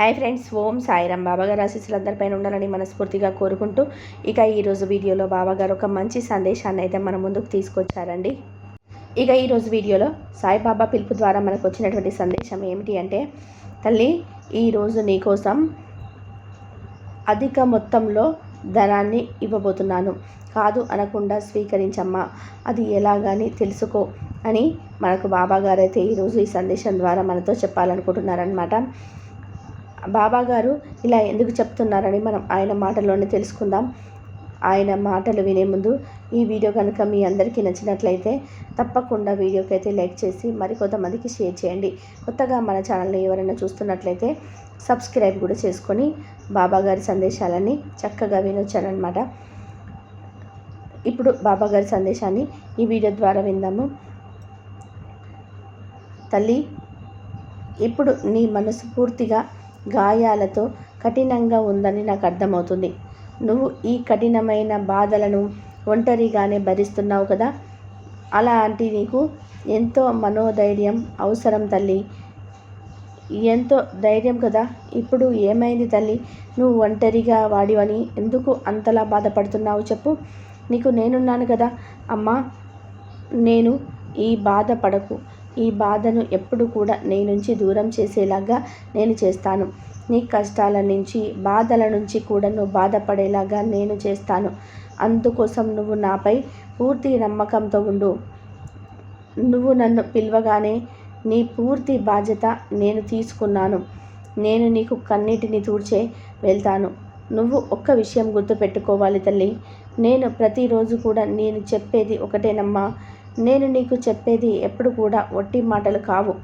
Hi friends ఓం సాయిరామ్. బాబాగారు ఆశీస్సులందరిపైన ఉండాలని మనస్ఫూర్తిగా కోరుకుంటూ ఇక ఈరోజు వీడియోలో బాబాగారు ఒక మంచి సందేశాన్ని అయితే మన ముందుకు తీసుకొచ్చారండి. ఇక ఈరోజు వీడియోలో సాయిబాబా పిలుపు ద్వారా మనకు వచ్చినటువంటి సందేశం ఏమిటి అంటే తల్లి ఈరోజు నీకోసం అధిక మొత్తంలో ధనాన్ని ఇవ్వబోతున్నాను. కాదు అనకుండా స్వీకరించమ్మా. అది ఎలాగని తెలుసుకో అని మనకు బాబాగారు అయితే ఈరోజు ఈ సందేశం ద్వారా మనతో చెప్పాలనుకుంటున్నారనమాట బాబా గారు ఇలా ఎందుకు చెప్తున్నారని మనం ఆయన మాటల్లోనే తెలుసుకుందాం. ఆయన మాటలు వినే ముందు ఈ వీడియో కనుక మీ అందరికీ నచ్చినట్లయితే తప్పకుండా వీడియోకి అయితే లైక్ చేసి మరికొంతమందికి షేర్ చేయండి. కొత్తగా మన ఛానల్ని ఎవరైనా చూస్తున్నట్లయితే సబ్స్క్రైబ్ కూడా చేసుకొని బాబాగారి సందేశాలని చక్కగా వినొచ్చారనమాట ఇప్పుడు బాబాగారి సందేశాన్ని ఈ వీడియో ద్వారా విందాము. తల్లి ఇప్పుడు నీ మనసు పూర్తిగా గాయాలతో కఠినంగా ఉందని నాకు అర్థమవుతుంది. నువ్వు ఈ కఠినమైన బాధలను ఒంటరిగానే భరిస్తున్నావు కదా? అలాంటి నీకు ఎంతో మనోధైర్యం అవసరం తల్లి. ఎంతో ధైర్యం కదా? ఇప్పుడు ఏమైంది తల్లి? నువ్వు ఒంటరిగా వాడివని ఎందుకు అంతలా బాధపడుతున్నావు చెప్పు. నీకు నేనున్నాను కదా? అమ్మా నేను ఈ బాధ పడకు ఈ బాధను ఎప్పుడు కూడా నీ నుంచి దూరం చేసేలాగా నేను చేస్తాను. నీ కష్టాల నుంచి బాధల నుంచి కూడా నువ్వు బాధపడేలాగా నేను చేస్తాను. అందుకోసం నువ్వు నాపై పూర్తి నమ్మకంతో ఉండు. నువ్వు నన్ను పిలవగానే నీ పూర్తి బాధ్యత నేను తీసుకున్నాను. నేను నీకు కన్నీటిని తూడ్చే వెళ్తాను. నువ్వు ఒక్క విషయం గుర్తుపెట్టుకోవాలి తల్లి. నేను ప్రతిరోజు కూడా నేను చెప్పేది ఒకటేనమ్మా. నేను నీకు చెప్పేది ఎప్పుడు కూడా ఒట్టి మాటలు కావు.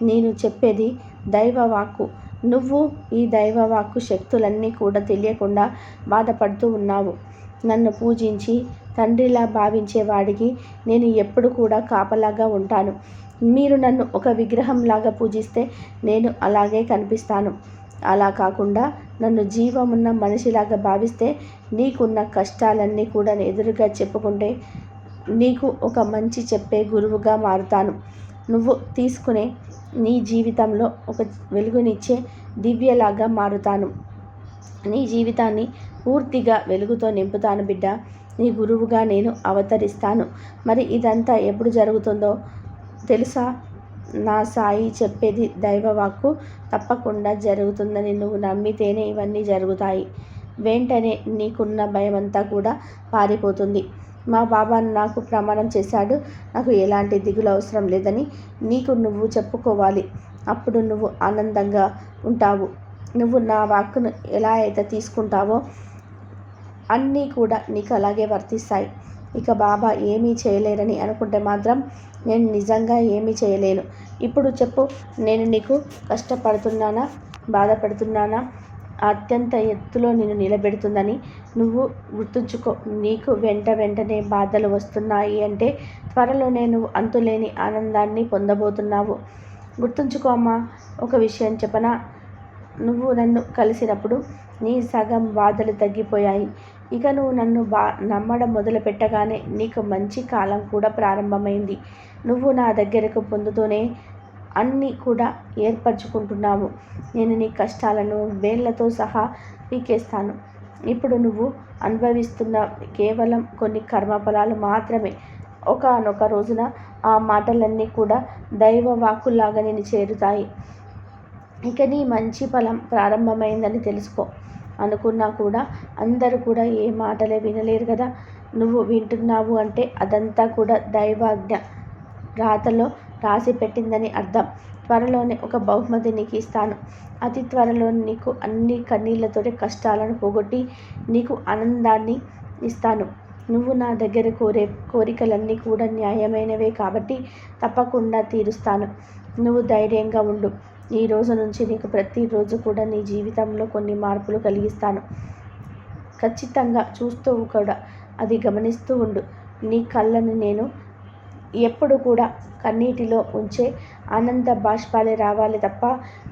నేను చెప్పేది దైవవాక్కు. నువ్వు ఈ దైవవాక్కు శక్తులన్నీ కూడా తెలియకుండా బాధపడుతూ ఉన్నావు. నన్ను పూజించి తండ్రిలా భావించే వాడికి నేను ఎప్పుడు కూడా కాపలాగా ఉంటాను. మీరు నన్ను ఒక విగ్రహంలాగా పూజిస్తే నేను అలాగే కనిపిస్తాను. అలా కాకుండా నన్ను జీవమున్న మనిషిలాగా భావిస్తే నీకున్న కష్టాలన్నీ కూడా ఎదురుగా చెప్పుకుంటే నీకు ఒక మంచి చెప్పే గురువుగా మారుతాను. నువ్వు తీసుకునే నీ జీవితంలో ఒక వెలుగునిచ్చే దివ్యలాగా మారుతాను. నీ జీవితాన్ని పూర్తిగా వెలుగుతో నింపుతాను బిడ్డ. నీ గురువుగా నేను అవతరిస్తాను. మరి ఇదంతా ఎప్పుడు జరుగుతుందో తెలుసా? నా సాయి చెప్పేది దైవవాక్కు తప్పకుండా జరుగుతుందని నువ్వు నమ్మితేనే ఇవన్నీ జరుగుతాయి. వెంటనే నీకున్న భయమంతా కూడా పారిపోతుంది. మా బాబా నాకు ప్రమాణం చేశాడు. నాకు ఎలాంటి దిగులు అవసరం లేదని నీకు నువ్వు చెప్పుకోవాలి. అప్పుడు నువ్వు ఆనందంగా ఉంటావు. నువ్వు నా వాక్కును ఎలా అయితే తీసుకుంటావో అన్నీ కూడా నీకు అలాగే వర్తిస్తాయి. ఇక బాబా ఏమీ చేయలేరని అనుకుంటే మాత్రం నేను నిజంగా ఏమీ చేయలేను. ఇప్పుడు చెప్పు నేను నీకు కష్టపడుతున్నానా? బాధపడుతున్నానా? అత్యంత ఎత్తులో నిన్ను నిలబెడుతుందని నువ్వు గుర్తుంచుకో. నీకు వెంట వెంటనే బాధలు వస్తున్నాయి అంటే త్వరలోనే నువ్వు అంతులేని ఆనందాన్ని పొందబోతున్నావు. గుర్తుంచుకో అమ్మా ఒక విషయం చెప్పనా? నువ్వు నన్ను కలిసినప్పుడు నీ సగం బాధలు తగ్గిపోయాయి. ఇక నువ్వు నన్ను బా నమ్మడం మొదలు పెట్టగానే నీకు మంచి కాలం కూడా ప్రారంభమైంది. నువ్వు నా దగ్గరకు పొందుతూనే అన్నీ కూడా ఏర్పరచుకుంటున్నావు. నేను నీ కష్టాలను వేళ్ళతో సహా పీకేస్తాను. ఇప్పుడు నువ్వు అనుభవిస్తున్న కేవలం కొన్ని కర్మఫలాలు మాత్రమే. ఒకనొక రోజున ఆ మాటలన్నీ కూడా దైవ వాక్కులాగా నేను చేరుతాయి. ఇక నీ మంచి ఫలం ప్రారంభమైందని తెలుసుకో. అనుకున్నా కూడా అందరూ కూడా ఏ మాటలే వినలేరు కదా. నువ్వు వింటున్నావు అంటే అదంతా కూడా దైవాజ్ఞ. రాతలో రాసి పెట్టిందని అర్థం. త్వరలోనే ఒక బహుమతి నీకు ఇస్తాను. అతి త్వరలో నీకు అన్ని కన్నీళ్ళతోటి కష్టాలను పోగొట్టి నీకు ఆనందాన్ని ఇస్తాను. నువ్వు నా దగ్గర కోరే కోరికలన్నీ కూడా న్యాయమైనవే కాబట్టి తప్పకుండా తీరుస్తాను. నువ్వు ధైర్యంగా ఉండు. ఈ రోజు నుంచి నీకు ప్రతిరోజు కూడా నీ జీవితంలో కొన్ని మార్పులు కలిగిస్తాను. ఖచ్చితంగా చూస్తూ కూడా అది గమనిస్తూ ఉండు. నీ కళ్ళను నేను ఎప్పుడు కూడా కన్నీటిలో ఉంచే ఆనంద బాష్పాలే రావాలి తప్ప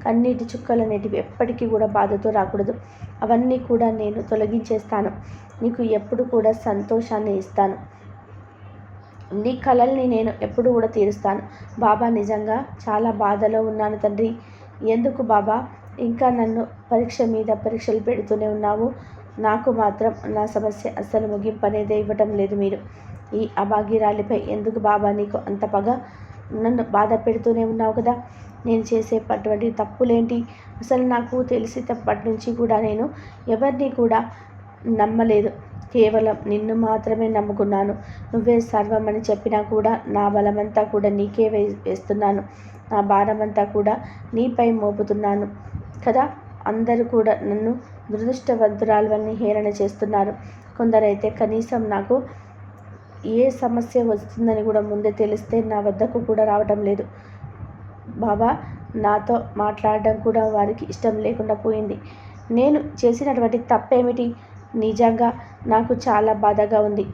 కన్నీటి చుక్కలు అనేటివి ఎప్పటికీ కూడా బాధతో రాకూడదు. అవన్నీ కూడా నేను తొలగించేస్తాను. నీకు ఎప్పుడు కూడా సంతోషాన్ని ఇస్తాను. నీ కలల్ని నేను ఎప్పుడు కూడా తీరుస్తాను. బాబా నిజంగా చాలా బాధలో ఉన్నాను తండ్రి. ఎందుకు బాబా? ఇంకా నన్ను పరీక్ష మీద పరీక్షలు పెడుతూనే ఉన్నావు. నాకు మాత్రం నా సమస్య అస్సలు ముగింపు అనేది ఇవ్వటం లేదు మీరు. ఈ అభాగ్యురాలిపై ఎందుకు బాబా నీకు అంత పగ? నన్ను బాధ పెడుతూనే ఉన్నావు కదా? నేను చేసే అటువంటి తప్పులేంటి? అసలు నాకు తెలిసినప్పటి నుంచి కూడా నేను ఎవరిని కూడా నమ్మలేదు. కేవలం నిన్ను మాత్రమే నమ్ముకున్నాను. నువ్వే సర్వం అని చెప్పినా కూడా నా బలమంతా కూడా నీకే వే వేస్తున్నాను. నా భారమంతా కూడా నీపై మోపుతున్నాను కదా? అందరూ కూడా నన్ను దురదృష్టవంతురాలని హేళన చేస్తున్నారు. కొందరైతే కనీసం నాకు ఏ సమస్య వస్తుందని కూడా ముందే తెలిస్తే నా వద్దకు కూడా రావటం లేదు. బాబా నాతో మాట్లాడడం కూడా వారికి ఇష్టం లేకుండా పోయింది. నేను చేసినటువంటి తప్పేమిటి? నిజంగా నాకు చాలా బాధగా ఉంది.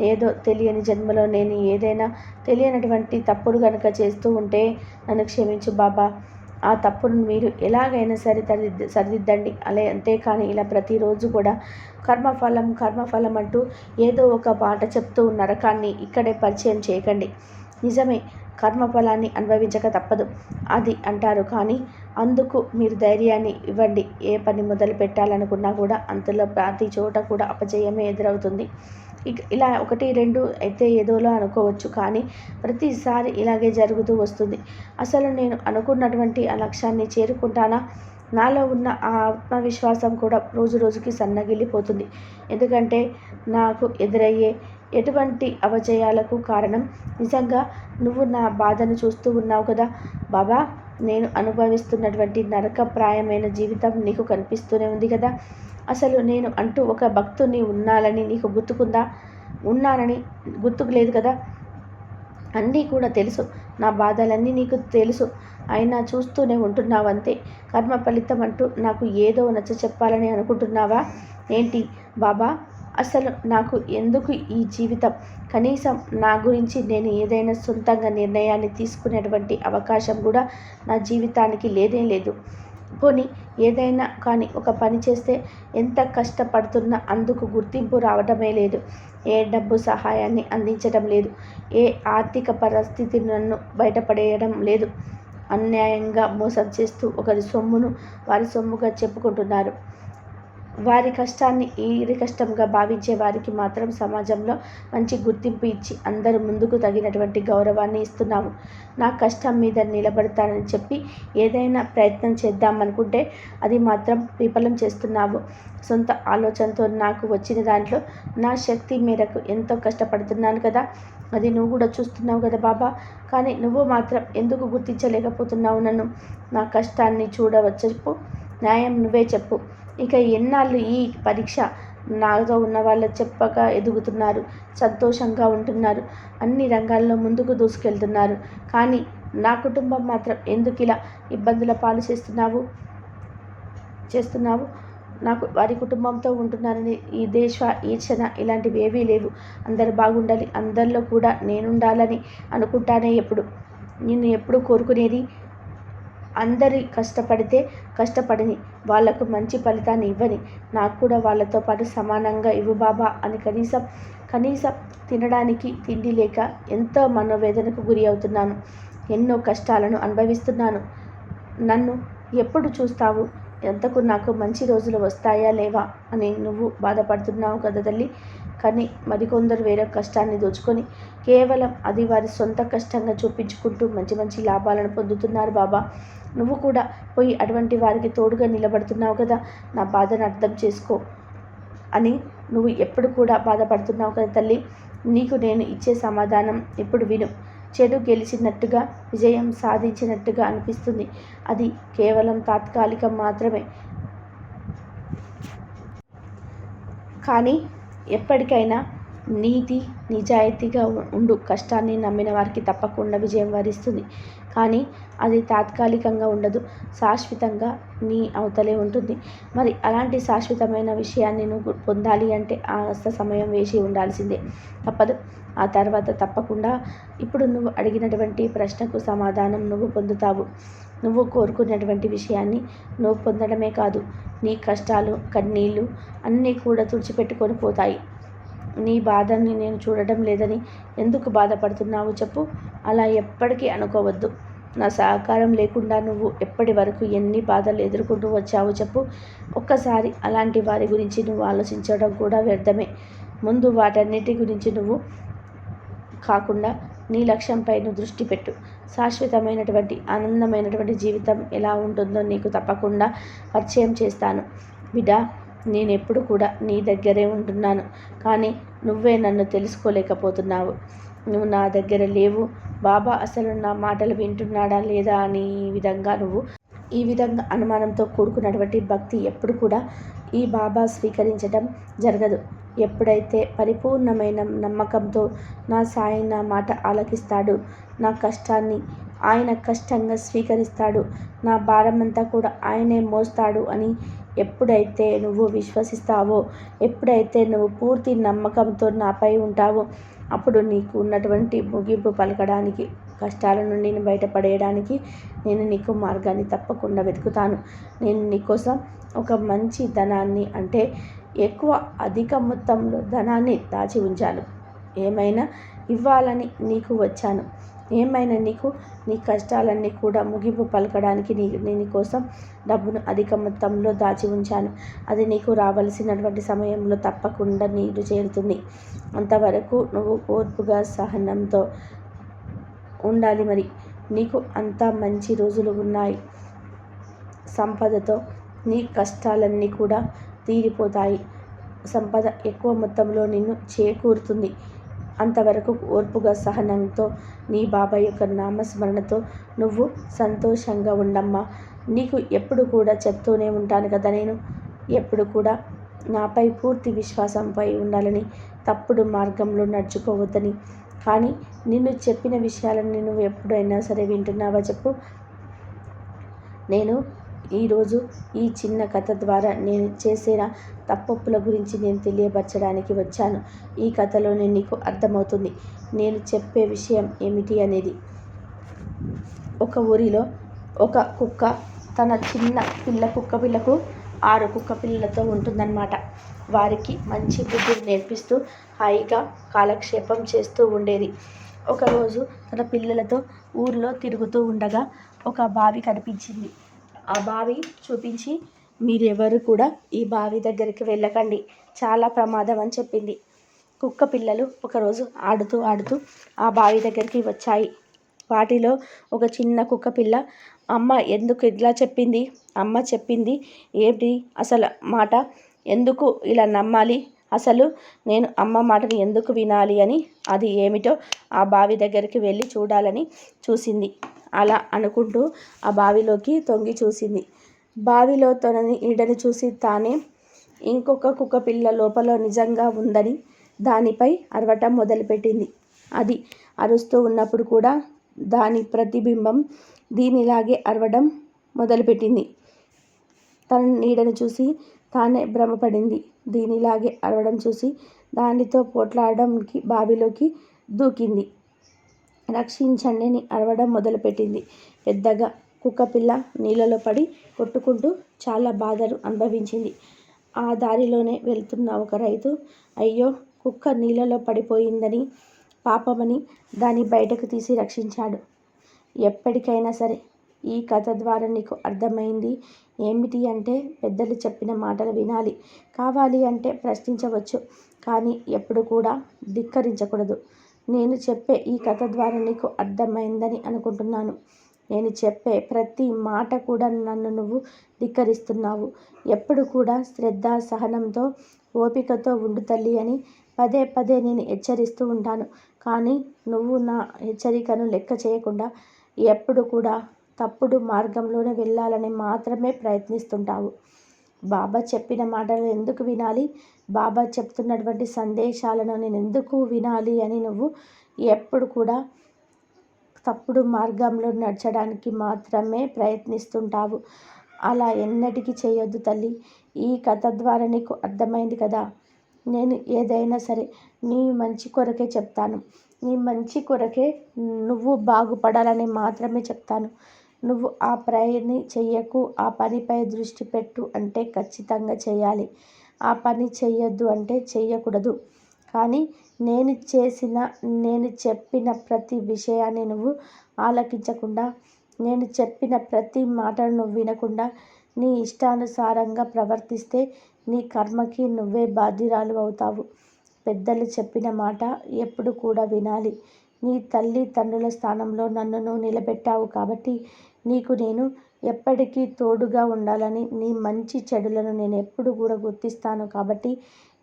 ఏదో తెలియని జన్మలో నేను ఏదైనా తెలియనటువంటి తప్పుడు కనుక చేస్తూ ఉంటే నన్ను క్షమించు బాబా. ఆ తప్పును మీరు ఎలాగైనా సరే సరిదిద్ద సరిదిద్దండి. అలా అంతేకాని ఇలా ప్రతిరోజు కూడా కర్మఫలం కర్మఫలం అంటూ ఏదో ఒక మాట చెప్తూ నరకాన్ని ఇక్కడే పరిచయం చేయకండి. నిజమే కర్మఫలాన్ని అనుభవించక తప్పదు. అది అంటారు కానీ అందుకు మీరు ధైర్యాన్ని ఇవ్వండి. ఏ పని మొదలు పెట్టాలనుకున్నా కూడా అంతలో ప్రతి చోట కూడా అపజయమే ఎదురవుతుంది. ఇలా ఒకటి రెండు అయితే ఏదోలో అనుకోవచ్చు. కానీ ప్రతిసారి ఇలాగే జరుగుతూ వస్తుంది. అసలు నేను అనుకున్నటువంటి ఆ లక్ష్యాన్ని చేరుకుంటానా? నాలో ఉన్న ఆ ఆత్మవిశ్వాసం కూడా రోజు రోజుకి సన్నగిల్లిపోతుంది. ఎందుకంటే నాకు ఎదురయ్యే ఎటువంటి అవజయాలకు కారణం? నిజంగా నువ్వు నా బాధను చూస్తూ ఉన్నావు కదా? బాబా నేను అనుభవిస్తున్నటువంటి నరకప్రాయమైన జీవితం నీకు కనిపిస్తూనే ఉంది కదా? అసలు నేను అంటూ ఒక భక్తుని ఉన్నానని నీకు గుర్తుకుందా? ఉన్నానని గుర్తుకు లేదు కదా? అన్నీ కూడా తెలుసు. నా బాధలన్నీ నీకు తెలుసు. అయినా చూస్తూనే ఉంటున్నావంతే. కర్మ ఫలితం అంటూ నాకు ఏదో నచ్చ చెప్పాలని అనుకుంటున్నావా? ఏంటి బాబా? అసలు నాకు ఎందుకు ఈ జీవితం? కనీసం నా గురించి నేను ఏదైనా సొంతంగా నిర్ణయాన్ని తీసుకునేటువంటి అవకాశం కూడా నా జీవితానికి లేదే లేదు. పోనీ ఏదైనా కానీ ఒక పని చేస్తే ఎంత కష్టపడుతున్నా అందుకు గుర్తింపు రావడమే లేదు. ఏ డబ్బు సహాయాన్ని అందించడం లేదు. ఏ ఆర్థిక పరిస్థితి నన్ను బయటపడేయడం లేదు. అన్యాయంగా మోసం చేస్తూ ఒకరి సొమ్మును వారి సొమ్ముగా చెప్పుకుంటున్నారు. వారి కష్టాన్ని ఈరి కష్టంగా భావించే వారికి మాత్రం సమాజంలో మంచి గుర్తింపు ఇచ్చి అందరూ ముందుకు తగినటువంటి గౌరవాన్ని ఇస్తున్నాము. నా కష్టం మీద నిలబడతానని చెప్పి ఏదైనా ప్రయత్నం చేద్దామనుకుంటే అది మాత్రం విఫలం చేస్తున్నావు. సొంత ఆలోచనతో నాకు వచ్చిన దాంట్లో నా శక్తి మేరకు ఎంతో కష్టపడుతున్నాను కదా. అది నువ్వు కూడా చూస్తున్నావు కదా బాబా. కానీ నువ్వు మాత్రం ఎందుకు గుర్తించలేకపోతున్నావు నన్ను? నా కష్టాన్ని చూడవచ్చు న్యాయం నువ్వే చెప్పు. ఇక ఎన్నాళ్ళు ఈ పరీక్ష? నాతో ఉన్న వాళ్ళు చెప్పక ఎదుగుతున్నారు సంతోషంగా ఉంటున్నారు అన్ని రంగాల్లో ముందుకు దూసుకెళ్తున్నారు. కానీ నా కుటుంబం మాత్రం ఎందుకు ఇలా ఇబ్బందుల పాలు చేస్తున్నావు? చేస్తున్నావు? నాకు వారి కుటుంబంతో ఉంటున్నారని ఈ దేశ ఈర్చన ఇలాంటివి ఏవీ లేవు. అందరు బాగుండాలి అందరిలో కూడా నేనుండాలని అనుకుంటానే ఎప్పుడు? నేను ఎప్పుడు కోరుకునేది? అందరి కష్టపడితే కష్టపడని వాళ్ళకు మంచి ఫలితాన్ని ఇవ్వని. నాకు కూడా వాళ్ళతో పాటు సమానంగా ఇవ్వు బాబా అని కనీసం కనీసం తినడానికి తిండి లేక ఎంతో మనోవేదనకు గురి అవుతున్నాను. ఎన్నో కష్టాలను అనుభవిస్తున్నాను. నన్ను ఎప్పుడు చూస్తావు? ఎంతకు నాకు మంచి రోజులు వస్తాయా లేవా అని నువ్వు బాధపడుతున్నావు కదా తల్లి. కానీ మరికొందరు వేరే కష్టాన్ని దోచుకొని కేవలం అది వారి సొంత కష్టంగా చూపించుకుంటూ మంచి మంచి లాభాలను పొందుతున్నారు బాబా. నువ్వు కూడా పోయి అటువంటి వారికి తోడుగా నిలబడుతున్నావు కదా. నా బాధను అర్థం చేసుకో అని నువ్వు ఎప్పుడు కూడా బాధపడుతున్నావు కదా తల్లి. నీకు నేను ఇచ్చే సమాధానం ఇప్పుడు విను. చెడు గెలిచినట్టుగా విజయం సాధించినట్టుగా అనిపిస్తుంది. అది కేవలం తాత్కాలికం మాత్రమే. కానీ ఎప్పటికైనా నీతి నిజాయితీగా ఉండు. కష్టాన్ని నమ్మిన వారికి తప్పకుండా విజయం వరిస్తుంది. కానీ అది తాత్కాలికంగా ఉండదు. శాశ్వతంగా నీ అవతలే ఉంటుంది. మరి అలాంటి శాశ్వతమైన విషయాన్ని నువ్వు పొందాలి అంటే ఆ సమయం వేసి ఉండాల్సిందే. తప్పదు. ఆ తర్వాత తప్పకుండా ఇప్పుడు నువ్వు అడిగినటువంటి ప్రశ్నకు సమాధానం నువ్వు పొందుతావు. నువ్వు కోరుకున్నటువంటి విషయాన్ని నువ్వు పొందడమే కాదు. నీ కష్టాలు కన్నీళ్ళు అన్నీ కూడా తుడిచిపెట్టుకొని పోతాయి. నీ బాధని నేను చూడడం లేదని ఎందుకు బాధపడుతున్నావు చెప్పు. అలా ఎప్పటికీ అనుకోవద్దు. నా సహకారం లేకుండా నువ్వు ఎప్పటి వరకు ఎన్ని బాధలు ఎదుర్కొంటూ వచ్చావు చెప్పు. ఒక్కసారి అలాంటి వారి గురించి నువ్వు ఆలోచించడం కూడా వ్యర్థమే. ముందు వాటన్నిటి గురించి నువ్వు కాకుండా నీ లక్ష్యంపై నువ్వు దృష్టి పెట్టు. శాశ్వతమైనటువంటి ఆనందమైనటువంటి జీవితం ఎలా ఉంటుందో నీకు తప్పకుండా పరిచయం చేస్తాను. బిడ్డ నేను ఎప్పుడు కూడా నీ దగ్గరే ఉంటున్నాను. కానీ నువ్వే నన్ను తెలుసుకోలేకపోతున్నావు. నువ్వు నా దగ్గర లేవు. బాబా అసలు నా మాటలు వింటున్నాడా లేదా అని ఈ విధంగా నువ్వు ఈ విధంగా అనుమానంతో కూడుకున్నటువంటి భక్తి ఎప్పుడు కూడా ఈ బాబా స్వీకరించడం జరగదు. ఎప్పుడైతే పరిపూర్ణమైన నమ్మకంతో నా సాయి నా మాట ఆలకిస్తాడు నా కష్టాన్ని ఆయన కష్టంగా స్వీకరిస్తాడు నా భారమంతా కూడా ఆయనే మోస్తాడు అని ఎప్పుడైతే నువ్వు విశ్వసిస్తావో ఎప్పుడైతే నువ్వు పూర్తి నమ్మకంతో నాపై ఉంటావో అప్పుడు నీకు ఉన్నటువంటి ముగింపు పలకడానికి కష్టాల నుండి బయటపడేయడానికి నేను నీకు మార్గాన్ని తప్పకుండా వెతుకుతాను. నేను నీకోసం ఒక మంచి ధనాన్ని అంటే ఎక్కువ అధిక మొత్తంలో ధనాన్ని దాచి ఉంచాను. ఏమైనా ఇవ్వాలని నీకు వచ్చాను. ఏమైనా నీకు నీ కష్టాలన్నీ కూడా ముగింపు పలకడానికి నీ నేను కోసం డబ్బును అధిక మొత్తంలో దాచి ఉంచాను. అది నీకు రావలసినటువంటి సమయంలో తప్పకుండా నీరు చేరుతుంది. అంతవరకు నువ్వు ఓర్పుగా సహనంతో ఉండాలి మరి. నీకు అంత మంచి రోజులు ఉన్నాయి. సంపదతో నీ కష్టాలన్నీ కూడా తీరిపోతాయి. సంపద ఎక్కువ మొత్తంలో నిన్ను చేకూరుతుంది. అంతవరకు ఓర్పుగా సహనంతో నీ బాబా యొక్క నామస్మరణతో నువ్వు సంతోషంగా ఉండమ్మా. నీకు ఎప్పుడు కూడా చెప్తూనే ఉంటాను కదా నేను. ఎప్పుడు కూడా నాపై పూర్తి విశ్వాసంపై ఉండాలని తప్పుడు మార్గంలో నడుచుకోవద్దని. కానీ నిన్ను చెప్పిన విషయాలను నువ్వు ఎప్పుడైనా సరే వింటున్నావా చెప్పు. నేను ఈరోజు ఈ చిన్న కథ ద్వారా నేను చేసిన తప్పొప్పుల గురించి నేను తెలియపరచడానికి వచ్చాను. ఈ కథలోనే నీకు అర్థమవుతుంది. నేను చెప్పే విషయం ఏమిటి అనేది. ఒక ఊరిలో ఒక కుక్క తన చిన్న పిల్ల కుక్క పిల్లకు ఆరు కుక్క పిల్లలతో ఉంటుందన్నమాట. వారికి మంచి బుద్ధిని నేర్పిస్తూ హాయిగా కాలక్షేపం చేస్తూ ఉండేది. ఒకరోజు తన పిల్లలతో ఊరిలో తిరుగుతూ ఉండగా ఒక బావి కనిపించింది. ఆ బావి చూపించి మీరెవరు కూడా ఈ బావి దగ్గరికి వెళ్ళకండి. చాలా ప్రమాదం అని చెప్పింది. కుక్క పిల్లలు ఒకరోజు ఆడుతూ ఆడుతూ ఆ బావి దగ్గరికి వచ్చాయి. వాటిలో ఒక చిన్న కుక్క పిల్ల అమ్మ ఎందుకు ఇట్లా చెప్పింది? అమ్మ చెప్పింది ఏంటి అసలు మాట ఎందుకు ఇలా నమ్మాలి? అసలు నేను అమ్మ మాటని ఎందుకు వినాలి అని? అది ఏమిటో ఆ బావి దగ్గరికి వెళ్ళి చూడాలని చూసింది. అలా అనుకుంటూ ఆ బావిలోకి తొంగి చూసింది. బావిలో తనని ఈడని చూసి తానే ఇంకొక కుక్క పిల్ల లోపల నిజంగా ఉందని దానిపై అరవటం మొదలుపెట్టింది. అది అరుస్తూ ఉన్నప్పుడు కూడా దాని ప్రతిబింబం దీనిలాగే అరవడం మొదలుపెట్టింది. తన నీడను చూసి తానే భ్రమపడింది. దీనిలాగే అరవడం చూసి దానితో పోట్లాడడానికి బావిలోకి దూకింది. రక్షించండిని అరవడం మొదలుపెట్టింది. పెద్దగా కుక్కపిల్ల నీళ్ళలో పడి కొట్టుకుంటూ చాలా బాధలు అనుభవించింది. ఆ దారిలోనే వెళ్తున్న ఒక రైతు అయ్యో కుక్క నీళ్ళలో పడిపోయిందని పాపమని దాన్ని బయటకు తీసి రక్షించాడు. ఎప్పటికైనా సరే ఈ కథ ద్వారా నీకు అర్థమైంది. ఏమిటి అంటే పెద్దలు చెప్పిన మాటలు వినాలి. కావాలి అంటే ప్రశ్నించవచ్చు కానీ ఎప్పుడు కూడా ధిక్కరించకూడదు. నేను చెప్పే ఈ కథ ద్వారా నీకు అర్థమైందని అనుకుంటున్నాను. నేను చెప్పే ప్రతి మాట కూడా నన్ను నువ్వు ధిక్కరిస్తున్నావు. ఎప్పుడు కూడా శ్రద్ధ సహనంతో ఓపికతో ఉండు తల్లి అని పదే పదే నేను హెచ్చరిస్తూ ఉంటాను. కానీ నువ్వు నా హెచ్చరికను లెక్క చేయకుండా ఎప్పుడు కూడా తప్పుడు మార్గంలోనే వెళ్ళాలని మాత్రమే ప్రయత్నిస్తుంటావు. బాబా చెప్పిన మాటలు ఎందుకు వినాలి? బాబా చెప్తున్నటువంటి సందేశాలను నేను ఎందుకు వినాలి అని నువ్వు ఎప్పుడు కూడా తప్పుడు మార్గంలో నడచడానికి మాత్రమే ప్రయత్నిస్తుంటావు. అలా ఎన్నటికీ చేయొద్దు తల్లి. ఈ కథ ద్వారా నీకు అర్థమైంది కదా? నేను ఏదైనా సరే నీ మంచి కొరకే చెప్తాను. నీ మంచి కొరకే నువ్వు బాగుపడాలని మాత్రమే చెప్తాను. నువ్వు ఆ ప్రయని చెయ్యకు ఆ పనిపై దృష్టి పెట్టు అంటే ఖచ్చితంగా చేయాలి. ఆ పని చెయ్యొద్దు అంటే చెయ్యకూడదు. కానీ నేను చేసిన నేను చెప్పిన ప్రతి విషయాన్ని నువ్వు ఆలకించకుండా నేను చెప్పిన ప్రతి మాటను నువ్వు వినకుండా నీ ఇష్టానుసారంగా ప్రవర్తిస్తే నీ కర్మకి నువ్వే బాధ్యురాలు అవుతావు. పెద్దలు చెప్పిన మాట ఎప్పుడు కూడా వినాలి. నీ తల్లి తండ్రుల స్థానంలో నన్ను నువ్వు నిలబెట్టావు కాబట్టి నీకు నేను ఎప్పటికీ తోడుగా ఉండాలని నీ మంచి చెడులను నేను ఎప్పుడు కూడా గుర్తిస్తాను కాబట్టి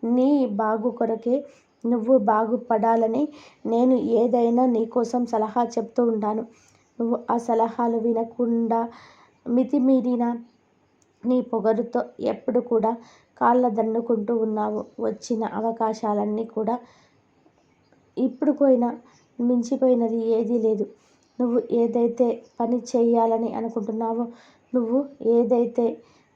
నీ బాగు కొరకే నువ్వు బాగుపడాలని నేను ఏదైనా నీకోసం సలహా చెప్తూ ఉంటాను. నువ్వు ఆ సలహాలు వినకుండా మితిమీరిన నీ పొగరుతో ఎప్పుడు కూడా కాళ్ళ దన్నుకుంటూ ఉన్నావు. వచ్చిన అవకాశాలన్నీ కూడా ఇప్పుడు పోయినా మించిపోయినది ఏదీ లేదు. నువ్వు ఏదైతే పని చేయాలని అనుకుంటున్నావో నువ్వు ఏదైతే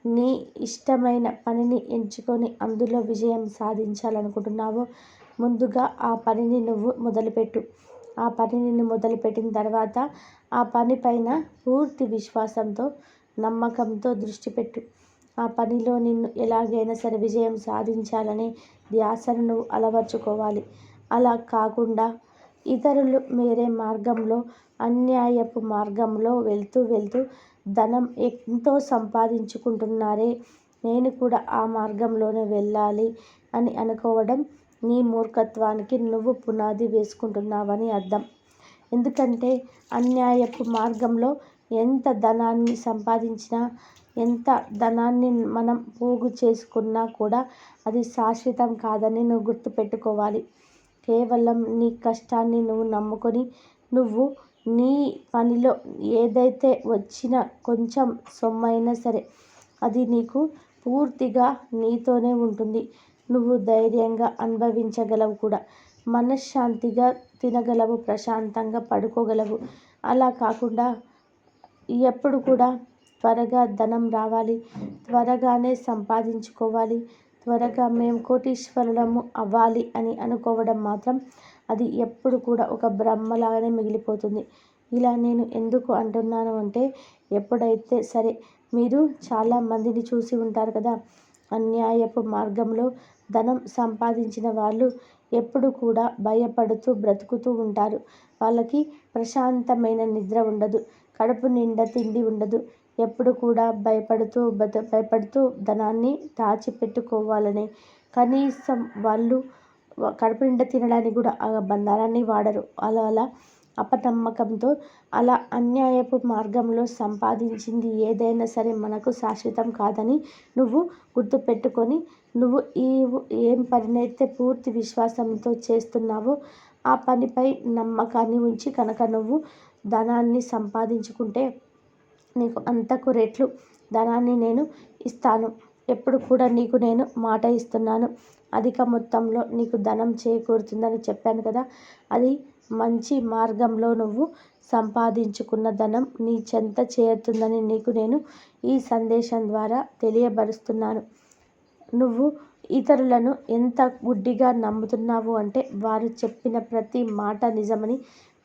నీ ఇష్టమైన పనిని ఎంచుకొని అందులో విజయం సాధించాలనుకుంటున్నావో ముందుగా ఆ పనిని నువ్వు మొదలుపెట్టు. ఆ పనిని మొదలుపెట్టిన తర్వాత ఆ పనిపైన పూర్తి విశ్వాసంతో నమ్మకంతో దృష్టి పెట్టు. ఆ పనిలో నిన్ను ఎలాగైనా సరే విజయం సాధించాలని ధ్యాసను నువ్వు అలవర్చుకోవాలి. అలా కాకుండా ఇతరులు వేరే మార్గంలో అన్యాయపు మార్గంలో వెళ్తూ వెళ్తూ ధనం ఎంతో సంపాదించుకుంటున్నారే నేను కూడా ఆ మార్గంలోనే వెళ్ళాలి అని అనుకోవడం నీ మూర్ఖత్వానికి నువ్వు పునాది వేసుకుంటున్నావని అర్థం. ఎందుకంటే అన్యాయపు మార్గంలో ఎంత ధనాన్ని సంపాదించినా ఎంత ధనాన్ని మనం పోగు చేసుకున్నా కూడా అది శాశ్వతం కాదని నువ్వు గుర్తుపెట్టుకోవాలి. కేవలం నీ కష్టాన్ని నువ్వు నమ్ముకొని నువ్వు నీ పనిలో ఏదైతే వచ్చిన కొంచెం సొమ్మైనా సరే అది నీకు పూర్తిగా నీతోనే ఉంటుంది. నువ్వు ధైర్యంగా అనుభవించగలవు కూడా. మనశ్శాంతిగా తినగలవు ప్రశాంతంగా పడుకోగలవు. అలా కాకుండా ఎప్పుడు కూడా త్వరగా ధనం రావాలి. త్వరగానే సంపాదించుకోవాలి. త్వరగా మేము కోటీశ్వరులము అవ్వాలి అని అనుకోవడం మాత్రం అది ఎప్పుడు కూడా ఒక బ్రహ్మలాగానే మిగిలిపోతుంది. ఇలా నేను ఎందుకు అంటున్నాను అంటే ఎప్పుడైతే సరే మీరు చాలా మందిని చూసి ఉంటారు కదా అన్యాయపు మార్గంలో ధనం సంపాదించిన వాళ్ళు ఎప్పుడు కూడా భయపడుతూ బ్రతుకుతూ ఉంటారు. వాళ్ళకి ప్రశాంతమైన నిద్ర ఉండదు. కడుపు నిండా తిండి ఉండదు. ఎప్పుడు కూడా భయపడుతూ బత భయపడుతూ ధనాన్ని దాచిపెట్టుకోవాలని కనీసం వాళ్ళు కడుపు నిండా తినడానికి కూడా ఆ బంధారాన్ని వాడరు. అలా అలా అపనమ్మకంతో అలా అన్యాయపు మార్గంలో సంపాదించింది ఏదైనా సరే మనకు శాశ్వతం కాదని నువ్వు గుర్తుపెట్టుకొని నువ్వు ఈ ఏం పనినైతే పూర్తి విశ్వాసంతో చేస్తున్నావో ఆ పనిపై నమ్మకాన్ని ఉంచి కనుక నువ్వు ధనాన్ని సంపాదించుకుంటే నీకు అంతకు రెట్లు ధనాన్ని నేను ఇస్తాను. ఎప్పుడు కూడా నీకు నేను మాట ఇస్తున్నాను. అధిక మొత్తంలో నీకు ధనం చేకూరుతుందని చెప్పాను కదా అది మంచి మార్గంలో నువ్వు సంపాదించుకున్న ధనం నీ చెంత చేరుతుందని నీకు నేను ఈ సందేశం ద్వారా తెలియబరుస్తున్నాను. నువ్వు ఇతరులను ఎంత గుడ్డిగా నమ్ముతున్నావు అంటే వారు చెప్పిన ప్రతి మాట నిజమని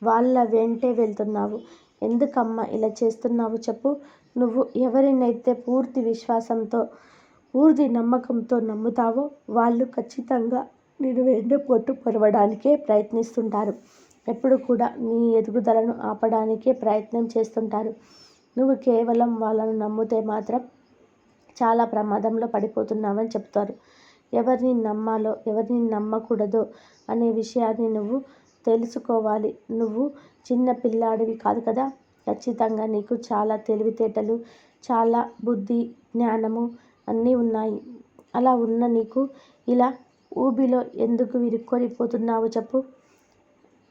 వాళ్ళ వెంటే వెళ్తున్నావు. ఎందుకమ్మా ఇలా చేస్తున్నావు చెప్పు. నువ్వు ఎవరినైతే పూర్తి విశ్వాసంతో పూర్తి నమ్మకంతో నమ్ముతావో వాళ్ళు ఖచ్చితంగా నేను ఎండపోటు పొరవడానికే ప్రయత్నిస్తుంటారు. ఎప్పుడు కూడా నీ ఎదుగుదలను ఆపడానికే ప్రయత్నం చేస్తుంటారు. నువ్వు కేవలం వాళ్ళను నమ్మితే మాత్రం చాలా ప్రమాదంలో పడిపోతున్నావని చెప్తారు. ఎవరిని నమ్మాలో ఎవరిని నమ్మకూడదో అనే విషయాన్ని నువ్వు తెలుసుకోవాలి. నువ్వు చిన్న పిల్లాడివి కాదు కదా? ఖచ్చితంగా నీకు చాలా తెలివితేటలు చాలా బుద్ధి జ్ఞానము అన్నీ ఉన్నాయి. అలా ఉన్న నీకు ఇలా ఊబిలో ఎందుకు విరుక్కొనిపోతున్నావు చెప్పు.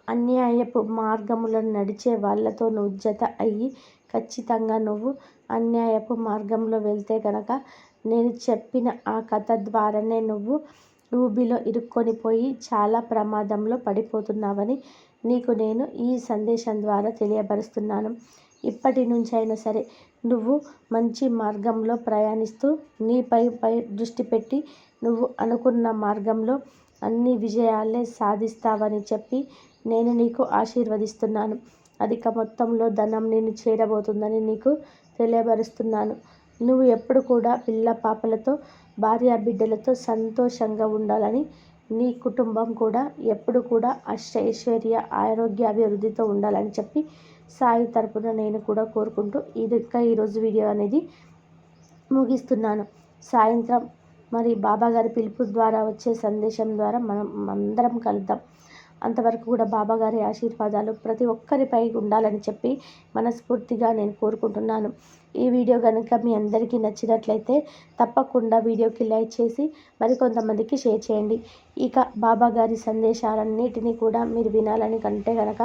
అన్యాయపు మార్గములను నడిచే వాళ్ళతో నువ్వు జత అయ్యి ఖచ్చితంగా నువ్వు అన్యాయపు మార్గంలో వెళ్తే కనుక నేను చెప్పిన ఆ కథ ద్వారానే నువ్వు ఊబిలో ఇరుక్కొని పోయి చాలా ప్రమాదంలో పడిపోతున్నావని నీకు నేను ఈ సందేశం ద్వారా తెలియపరుస్తున్నాను. ఇప్పటి నుంచి అయినా సరే నువ్వు మంచి మార్గంలో ప్రయాణిస్తూ నీపై పై దృష్టి పెట్టి నువ్వు అనుకున్న మార్గంలో అన్ని విజయాలే సాధిస్తావని చెప్పి నేను నీకు ఆశీర్వదిస్తున్నాను. అధిక మొత్తంలో ధనం నేను చేరబోతుందని నీకు తెలియబరుస్తున్నాను నువ్వు ఎప్పుడు కూడా పిల్ల పాపలతో భార్య బిడ్డలతో సంతోషంగా ఉండాలని నీ కుటుంబం కూడా ఎప్పుడు కూడా అష్ట ఐశ్వర్య ఆరోగ్య అభివృద్ధితో ఉండాలని చెప్పి సాయి తరపున నేను కూడా కోరుకుంటూ ఇది ఇంకా ఈరోజు వీడియో అనేది ముగిస్తున్నాను. సాయంత్రం మరి బాబా గారి పిలుపు ద్వారా వచ్చే సందేశం ద్వారా మనం అందరం కలుద్దాం. అంతవరకు కూడా బాబా గారి ఆశీర్వాదాలు ప్రతి ఒక్కరిపై ఉండాలని చెప్పి మనస్ఫూర్తిగా నేను కోరుకుంటున్నాను. ఈ వీడియో కనుక మీ అందరికీ నచ్చినట్లయితే తప్పకుండా వీడియోకి లైక్ చేసి మరికొంతమందికి షేర్ చేయండి. ఇక బాబా గారి సందేశాలన్నిటినీ కూడా మీరు వినాలని కంటే కనుక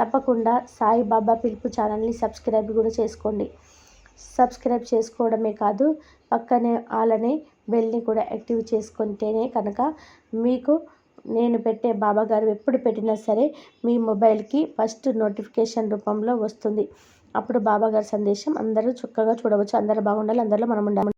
తప్పకుండా సాయి బాబా పిలుపు ఛానల్ని సబ్స్క్రైబ్ కూడా చేసుకోండి. సబ్స్క్రైబ్ చేసుకోవడమే కాదు పక్కనే ఆలనే బెల్ని కూడా యాక్టివ్ చేసుకుంటేనే కనుక మీకు నేను పెట్టే బాబాగారు ఎప్పుడు పెట్టినా సరే మీ మొబైల్కి ఫస్ట్ నోటిఫికేషన్ రూపంలో వస్తుంది. అప్పుడు బాబాగారి సందేశం అందరూ చక్కగా చూడవచ్చు. అందరూ బాగుండాలి. అందరిలో మనం ఉండాలి.